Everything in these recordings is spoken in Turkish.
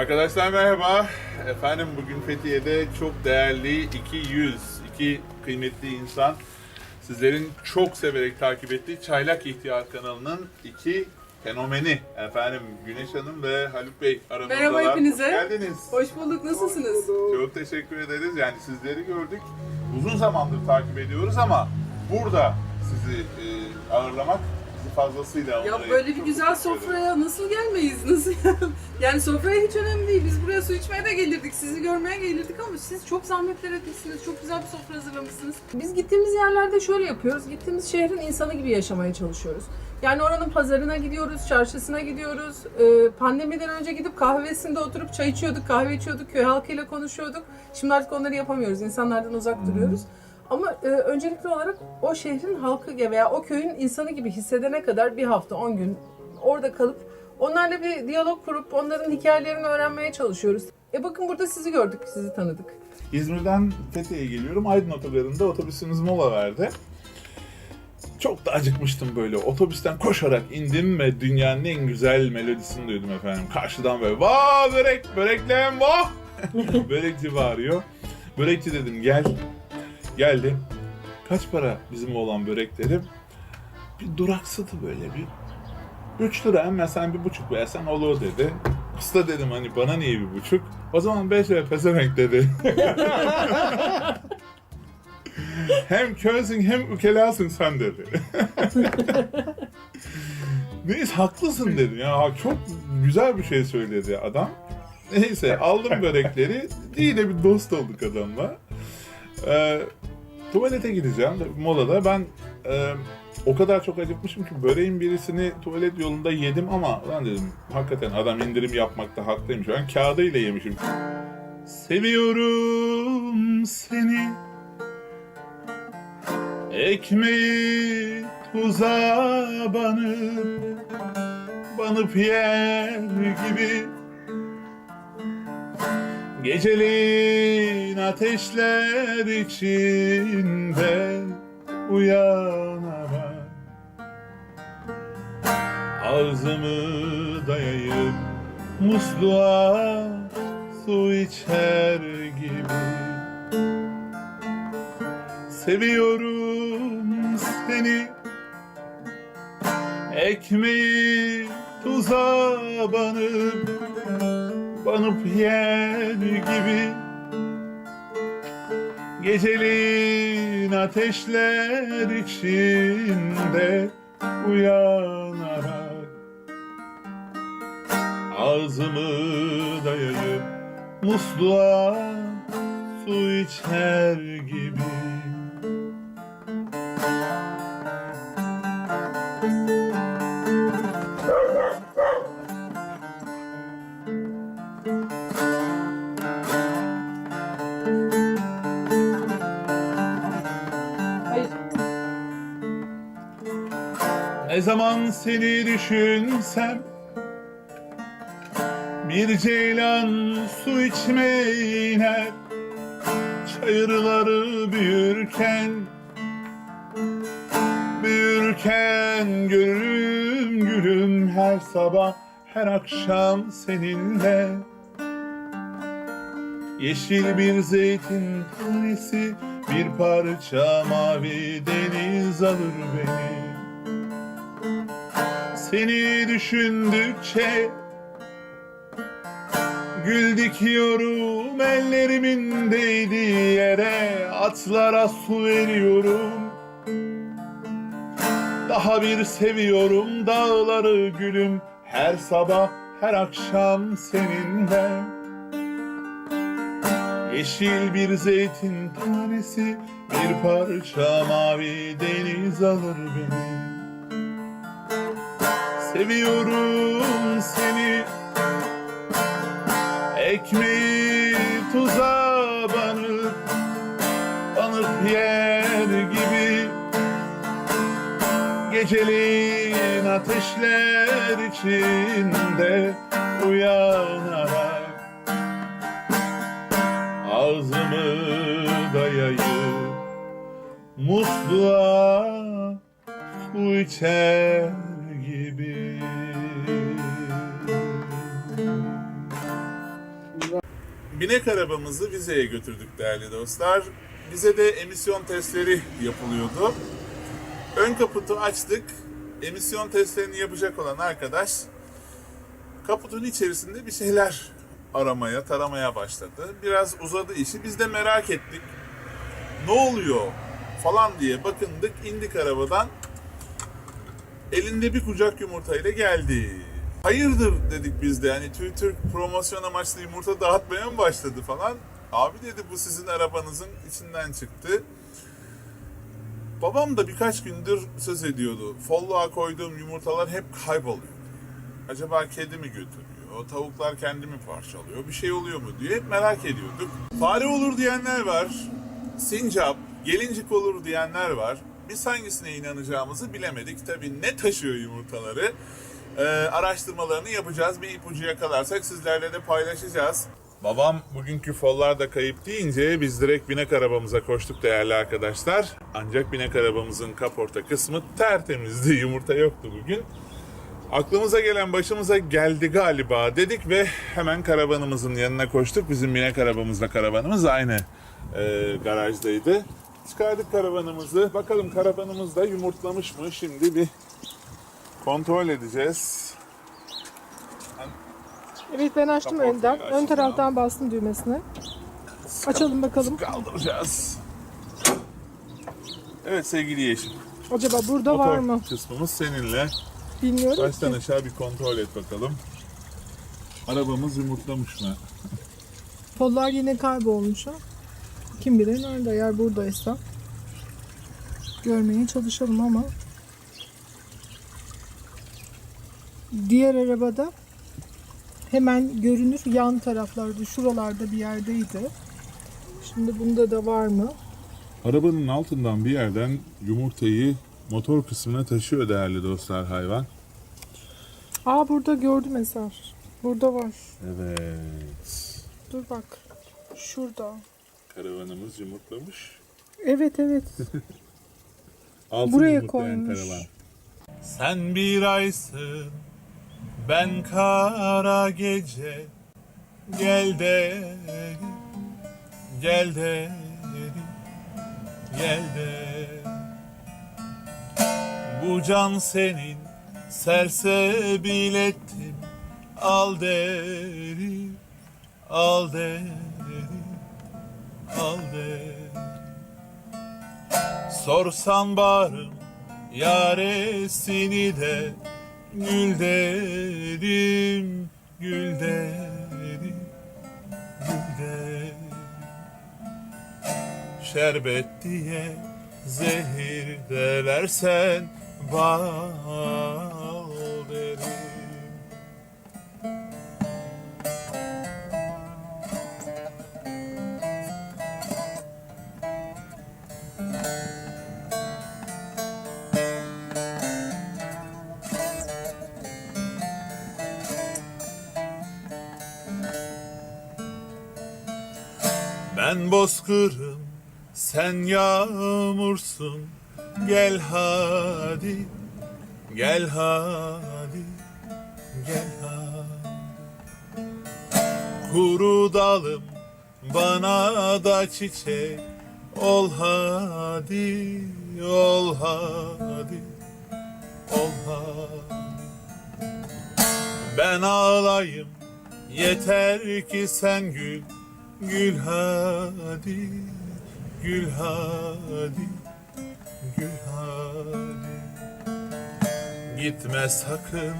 Arkadaşlar merhaba. Efendim bugün Fethiye'de çok değerli 200, iki kıymetli insan sizlerin çok severek takip ettiği Çaylak İhtiyar kanalının iki fenomeni efendim Güneş Hanım ve Haluk Bey aramızdalar. Merhaba hepinize. Hoş geldiniz. Hoş bulduk, nasılsınız? Çok teşekkür ederiz. Yani sizleri gördük. Uzun zamandır takip ediyoruz ama burada sizi e, ağırlamak fazlasıyla Ya böyle bir Çok güzel teşekkür sofraya nasıl gelmeyiz? Nasıl yani sofraya hiç önemli değil. Biz buraya su içmeye de gelirdik, sizi görmeye gelirdik ama siz çok zahmetler etmişsiniz. Çok güzel bir sofra hazırlamışsınız. Biz gittiğimiz yerlerde şöyle yapıyoruz. Gittiğimiz şehrin insanı gibi yaşamaya çalışıyoruz. Yani oranın pazarına gidiyoruz, çarşısına gidiyoruz. Ee, pandemiden önce gidip kahvesinde oturup çay içiyorduk, kahve içiyorduk, köy halkıyla konuşuyorduk. Şimdi artık onları yapamıyoruz. İnsanlardan uzak duruyoruz. Ama e, öncelikli olarak o şehrin halkı gibi veya o köyün insanı gibi hissedene kadar bir hafta, 10 gün orada kalıp onlarla bir diyalog kurup onların hikayelerini öğrenmeye çalışıyoruz. E bakın burada sizi gördük, sizi tanıdık. İzmir'den Fethiye'ye geliyorum. Aydın otogarında otobüsümüz mola verdi. Çok da acıkmıştım böyle. Otobüsten koşarak indim ve dünyanın en güzel melodisini duydum efendim. Karşıdan böyle vah börek, böreklem vah. Börekçi bağırıyor. Börekçi dedim gel. Geldi. Kaç para bizim olan börek dedim. Bir duraksadı böyle bir. 3 lira hemen sen bir buçuk versen olur dedi. Usta dedim hani bana niye bir buçuk? O zaman 5 lira pezevenk dedi. hem körsün hem ükelasın sen dedi. Neyse haklısın dedim ya çok güzel bir şey söyledi adam. Neyse aldım börekleri. İyi de bir dost olduk adamla. Ee, tuvalete gideceğim molada. Ben e, o kadar çok acıkmışım ki böreğin birisini tuvalet yolunda yedim ama lan dedim hakikaten adam indirim yapmakta haklıymış. Ben kağıdıyla yemişim. Seviyorum seni Ekmeği tuza banıp Banıp yer gibi Geceliğin ateşler içinde uyanarak Ağzımı dayayıp musluğa su içer gibi. Seviyorum seni. Ekmeği tuza banıp Banıp yer gibi Geceliğin ateşler içinde Uyanarak Ağzımı dayayıp musluğa su içer gibi Ne zaman seni düşünsem Bir ceylan su içmeye iner Çayırları büyürken Büyürken görürüm gülüm her sabah her akşam seninle. Yeşil bir zeytin tanesi Bir parça mavi deniz alır beni Seni düşündükçe Gül dikiyorum ellerimin değdiği yere Atlara su veriyorum. Daha bir seviyorum dağları gülüm Her sabah her akşam seninle. Yeşil bir zeytin tanesi Bir parça mavi deniz alır beni Seviyorum seni. Ekmeği tuza banıp Banıp yer gibi. Geceliğin ateşler içinde Uyanarak Ağzımı dayayıp musluğa su içer binek arabamızı vizeye götürdük değerli dostlar. Bize de emisyon testleri yapılıyordu. Ön kaputu açtık. Emisyon testlerini yapacak olan arkadaş kaputun içerisinde bir şeyler aramaya, taramaya başladı. Biraz uzadı işi. Biz de merak ettik. Ne oluyor falan diye bakındık. indik arabadan. Elinde bir kucak yumurtayla geldi. Hayırdır dedik biz de. Hani Türk promosyon amaçlı yumurta dağıtmaya mı başladı falan. Abi dedi bu sizin arabanızın içinden çıktı. Babam da birkaç gündür söz ediyordu. Folluğa koyduğum yumurtalar hep kayboluyor. Acaba kedi mi götürüyor? Tavuklar kendi mi parçalıyor? Bir şey oluyor mu diye hep merak ediyorduk. Fare olur diyenler var. Sincap, gelincik olur diyenler var. Biz hangisine inanacağımızı bilemedik. Tabii ne taşıyor yumurtaları? Ee, araştırmalarını yapacağız. Bir ipucu yakalarsak sizlerle de paylaşacağız. Babam bugünkü follar da kayıp deyince biz direkt binek arabamıza koştuk değerli arkadaşlar. Ancak binek arabamızın kaporta kısmı tertemizdi. Yumurta yoktu bugün. Aklımıza gelen başımıza geldi galiba dedik ve hemen karavanımızın yanına koştuk. Bizim binek arabamızla karavanımız aynı e, garajdaydı. Çıkardık karavanımızı. Bakalım karavanımız da yumurtlamış mı? Şimdi bir kontrol edeceğiz. Evet ben açtım Kaportayı önden. açtın, Ön taraftan bastım düğmesine. Açalım bakalım. Kaldıracağız. Evet sevgili Yeşim. Acaba burada var Motor mı? kısmımız seninle. Bilmiyorum Baştan ki. aşağı bir kontrol et bakalım. Arabamız yumurtlamış mı? Pollar yine kaybolmuş ha. Kim bilir nerede eğer buradaysa. Görmeye çalışalım ama. Diğer arabada hemen görünür yan taraflarda şuralarda bir yerdeydi. Şimdi bunda da var mı? Arabanın altından bir yerden yumurtayı motor kısmına taşıyor değerli dostlar hayvan. Aa burada gördüm Eser. Burada var. Evet. Dur bak. Şurada. Karavanımız yumurtlamış. Evet evet. Altın Buraya yumurtlayan koymuş. karavan. Sen bir aysın, ben kara gece. Gel de, gel de, gel de. Bu can senin, sersebil ettim. Al derim, al derim, al. Sorsan bağrım yaresini de Gül derim, gül derim, gül derim Şerbet diye zehir de versen Ben bozkırım, sen yağmursun. Gel hadi, gel hadi, gel hadi. Kuru dalım, bana da çiçek. Ol hadi, ol hadi, ol hadi. Ben ağlayayım, yeter ki sen gül. Gül hadi, gül hadi, gül hadi. Gitme sakın,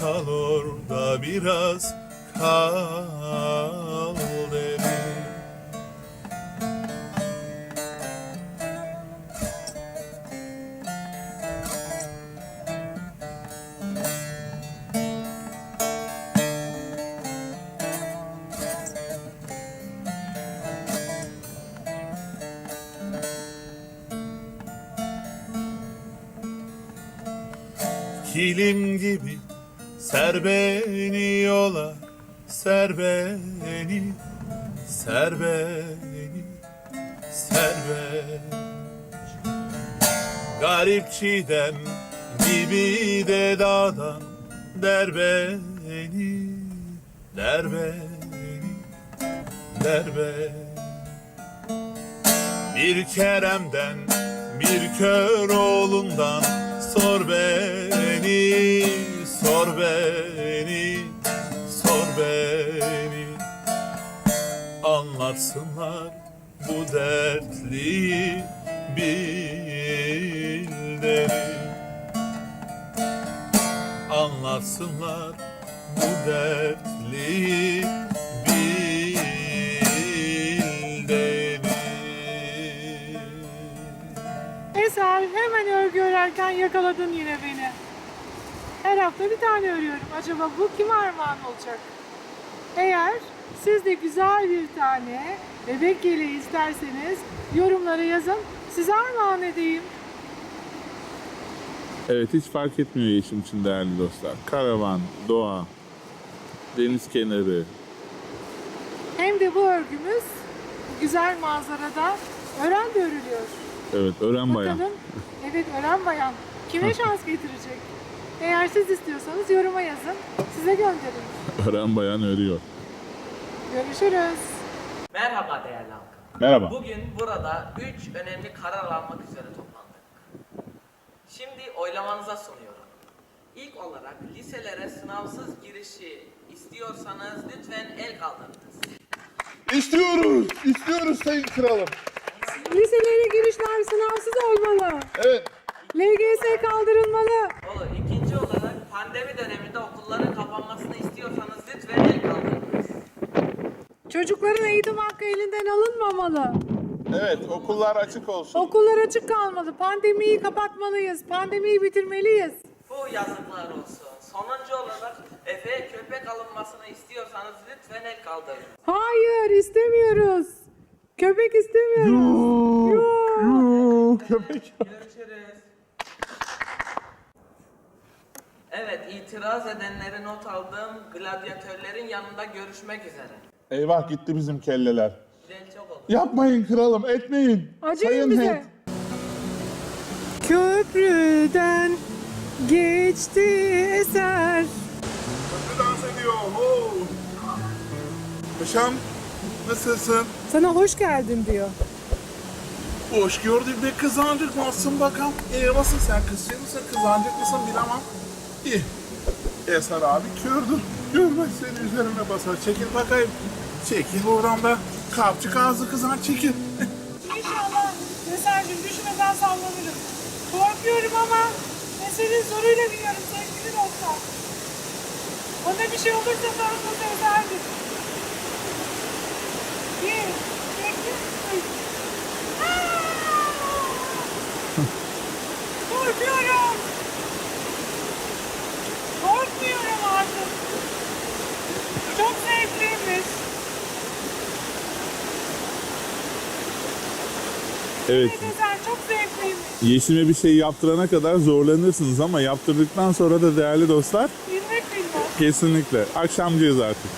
kal orada biraz, kal Kilim gibi ser beni yola, ser beni, ser beni, ser beni. Garip gibi de dağdan der beni, der beni, derbe Bir Kerem'den bir kör oğlundan Sor beni, sor beni, sor beni. Anlatsınlar bu dertliyi billeri Anlatsınlar bu billeri Eser hemen örgü örerken yakaladın yine beni. Her hafta bir tane örüyorum. Acaba bu kime armağan olacak? Eğer siz de güzel bir tane bebek yeleği isterseniz yorumlara yazın. Size armağan edeyim. Evet hiç fark etmiyor yeşim için değerli dostlar. Karavan, doğa, deniz kenarı. Hem de bu örgümüz güzel manzarada ören de örülüyor. Evet öğren bayan. Bakalım. Evet ölen bayan. Kime şans getirecek? Eğer siz istiyorsanız yoruma yazın. Size gönderin. Öğren bayan örüyor. Görüşürüz. Merhaba değerli halkım. Merhaba. Bugün burada 3 önemli karar almak üzere toplandık. Şimdi oylamanıza sunuyorum. İlk olarak liselere sınavsız girişi istiyorsanız lütfen el kaldırınız. İstiyoruz, istiyoruz sayın kralım. Liselere girişler sınavsız olmalı. Evet. LGS kaldırılmalı. Olur. Pandemi döneminde okulların kapanmasını istiyorsanız lütfen el kaldırınız. Çocukların eğitim hakkı elinden alınmamalı. Evet, okullar açık olsun. Okullar açık kalmalı. Pandemiyi kapatmalıyız. Pandemiyi bitirmeliyiz. Bu yazıklar olsun. Sonuncu olarak Efe'ye köpek alınmasını istiyorsanız lütfen el kaldırın. Hayır istemiyoruz. Köpek istemiyoruz. Yok. köpek. Görüşürüz. Evet, itiraz edenleri not aldım. Gladyatörlerin yanında görüşmek üzere. Eyvah gitti bizim kelleler. Güzel çok oldu. Yapmayın kralım, etmeyin. Acıyın bize. Köprüden geçti eser. Köprü dans ediyor. ho. Paşam, nasılsın? Sana hoş geldin diyor. Hoş gördük be kızancık nasılsın bakalım? Nasılsın sen kızcık mısın kızancık mısın bilemem. İyi. Eser abi kördür. Görmez seni üzerine basar. Çekil bakayım. Çekil oradan da. Kapçık ağzı kızan çekil. İnşallah Eser'cim düşmeden sallanırım. Korkuyorum ama Eser'in zoruyla biniyorum sevgili dostlar. Bana bir şey olursa sorumlusu Eser'dir. Bir, iki, üç. Aa! Korkuyorum. Korkmuyorum artık. Çok zevkliymiş. Evet. Eser çok zevkliymiş. Yeşime bir şey yaptırana kadar zorlanırsınız ama yaptırdıktan sonra da değerli dostlar Bilmek bilmez. kesinlikle akşamcıyız artık.